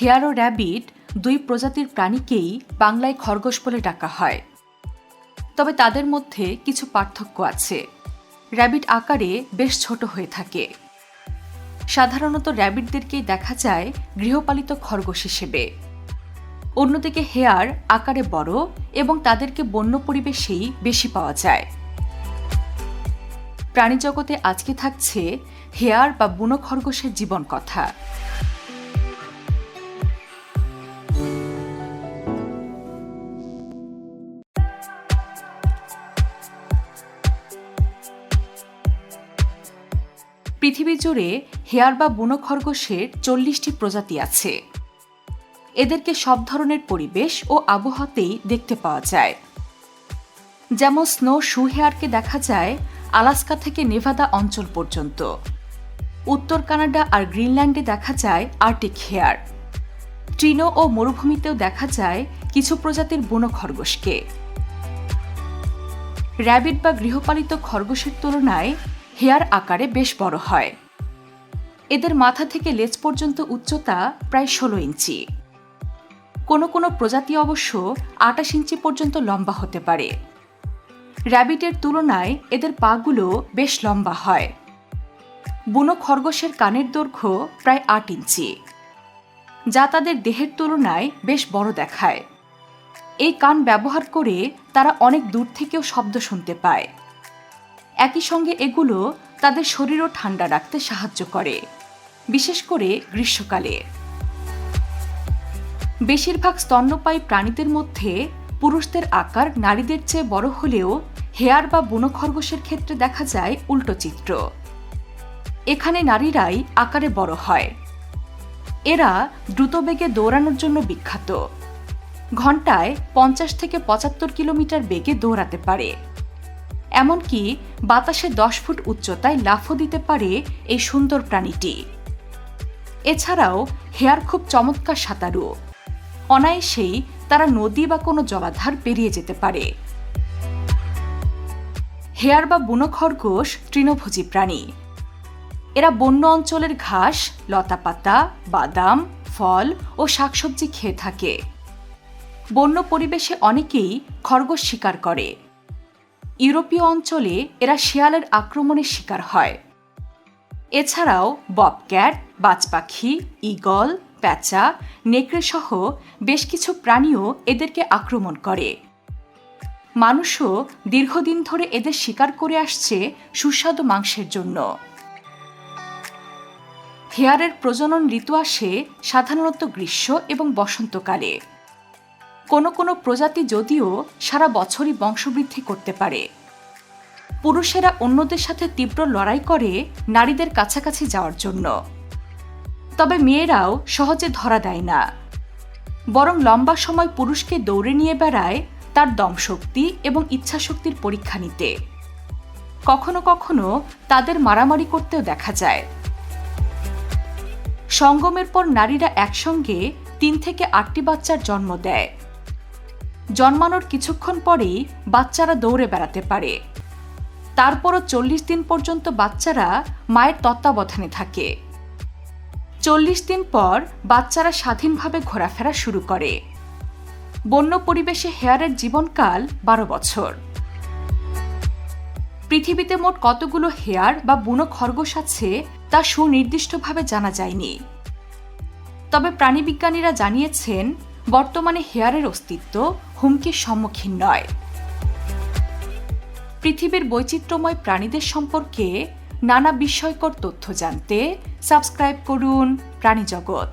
Hair ও rabbit দুই প্রজাতির প্রাণীকেই বাংলায় খরগোশ বলে ডাকা হয়। তবে তাদের মধ্যে কিছু পার্থক্য আছে। র্যাবিট আকারে বেশ ছোট হয়ে থাকে। সাধারণত র্যাবিটদেরকেই দেখা যায় গৃহপালিত খরগোশ হিসেবে। অন্যদিকে হেয়ার আকারে বড় এবং তাদেরকে বন্য পরিবেশেই বেশি পাওয়া যায়। প্রাণীজগতে আজকে থাকছে হেয়ার বা বুনো খরগোশের জীবন কথা। পৃথিবী জুড়ে হেয়ার বা বুনো খরগোশের চল্লিশটি প্রজাতি আছে। এদেরকে সব ধরনের পরিবেশ ও আবহাওয়াতেই দেখতে পাওয়া যায়। যেমন স্নো শু হেয়ারকে দেখা যায় আলাস্কা থেকে নেভাদা অঞ্চল পর্যন্ত। উত্তর কানাডা আর গ্রিনল্যান্ডে দেখা যায় আর্টিক হেয়ার। ট্রিনো ও মরুভূমিতেও দেখা যায় কিছু প্রজাতির বুনো খরগোশকে। র্যাবিট বা গৃহপালিত খরগোশের তুলনায় হেয়ার আকারে বেশ বড় হয়। এদের মাথা থেকে লেজ পর্যন্ত উচ্চতা প্রায় ষোলো ইঞ্চি। কোনো কোনো প্রজাতি অবশ্য আটাশ ইঞ্চি পর্যন্ত লম্বা হতে পারে। র্যাবিটের তুলনায় এদের পাগুলো বেশ লম্বা হয়। বুনো খরগোশের কানের দৈর্ঘ্য প্রায় আট ইঞ্চি, যা তাদের দেহের তুলনায় বেশ বড় দেখায়। এই কান ব্যবহার করে তারা অনেক দূর থেকেও শব্দ শুনতে পায়। একই সঙ্গে এগুলো তাদের শরীরও ঠান্ডা রাখতে সাহায্য করে, বিশেষ করে গ্রীষ্মকালে। বেশিরভাগ স্তন্যপায়ী প্রাণীদের মধ্যে পুরুষদের আকার নারীদের চেয়ে বড় হলেও হেয়ার বা বুনো খরগোশের ক্ষেত্রে দেখা যায় উল্টো চিত্র। এখানে নারীরাই আকারে বড় হয়। এরা দ্রুত বেগে দৌড়ানোর জন্য বিখ্যাত। ঘন্টায় পঞ্চাশ থেকে পঁচাত্তর কিলোমিটার বেগে দৌড়াতে পারে। এমনকি বাতাসে দশ ফুট উচ্চতায় লাফও দিতে পারে এই সুন্দর প্রাণীটি। এছাড়াও হেয়ার খুব চমৎকার সাঁতারু। অনায়াসেই তারা নদী বা কোনো জলাধার পেরিয়ে যেতে পারে। হেয়ার বা বুনো খরগোশ তৃণভোজী প্রাণী। এরা বন্য অঞ্চলের ঘাস, লতাপাতা, বাদাম, ফল ও শাকসবজি খেয়ে থাকে। বন্য পরিবেশে অনেকেই খরগোশ শিকার করে। ইউরোপীয় অঞ্চলে এরা শিয়ালের আক্রমণের শিকার হয়। এছাড়াও ববক্যাট, বাজপাখি ইগল প্যাঁচা নেকড়ে সহ বেশ কিছু প্রাণীও এদেরকে আক্রমণ করে। মানুষও দীর্ঘদিন ধরে এদের শিকার করে আসছে সুস্বাদু মাংসের জন্য। হেয়ারের প্রজনন ঋতু আসে সাধারণত গ্রীষ্ম এবং বসন্তকালে। কোনো কোনো প্রজাতি যদিও সারা বছরই বংশবৃদ্ধি করতে পারে। পুরুষেরা অন্যদের সাথে তীব্র লড়াই করে নারীদের কাছাকাছি যাওয়ার জন্য। তবে মেয়েরাও সহজে ধরা দেয় না। বরং লম্বা সময় পুরুষকে দৌড়ে নিয়ে বেড়ায় তার দমশক্তি এবং ইচ্ছাশক্তির পরীক্ষা নিতে। কখনো কখনো তাদের মারামারি করতেও দেখা যায়। সঙ্গমের পর নারীরা একসঙ্গে তিন থেকে আটটি বাচ্চার জন্ম দেয়। জন্মানোর কিছুক্ষণ পরেই বাচ্চারা দৌড়ে বেড়াতে পারে। তারপরও চল্লিশ দিন পর্যন্ত বাচ্চারা মায়ের তত্ত্বাবধানে থাকে। চল্লিশ দিন পর বাচ্চারা স্বাধীনভাবে ঘোরাফেরা শুরু করে। বন্য পরিবেশে হেয়ারের জীবনকাল বারো বছর। পৃথিবীতে মোট কতগুলো হেয়ার বা বুনো খরগোশ আছে তা সুনির্দিষ্টভাবে জানা যায়নি। তবে প্রাণীবিজ্ঞানীরা জানিয়েছেন বর্তমানে হেয়ারের অস্তিত্ব হুমকির সম্মুখীন নয়। পৃথিবীর বৈচিত্র্যময় প্রাণীদের সম্পর্কে নানা বিস্ময়কর তথ্য জানতে সাবস্ক্রাইব করুন প্রাণীজগৎ।